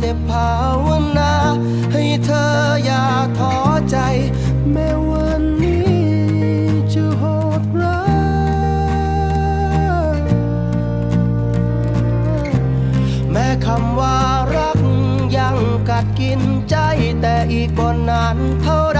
ได้ภาวนา ให้เธออย่าท้อใจ แม้วันนี้จะโหดร้ายแม้คำว่ารักยังกัดกินใจแต่อีกบ่นานเท่าไร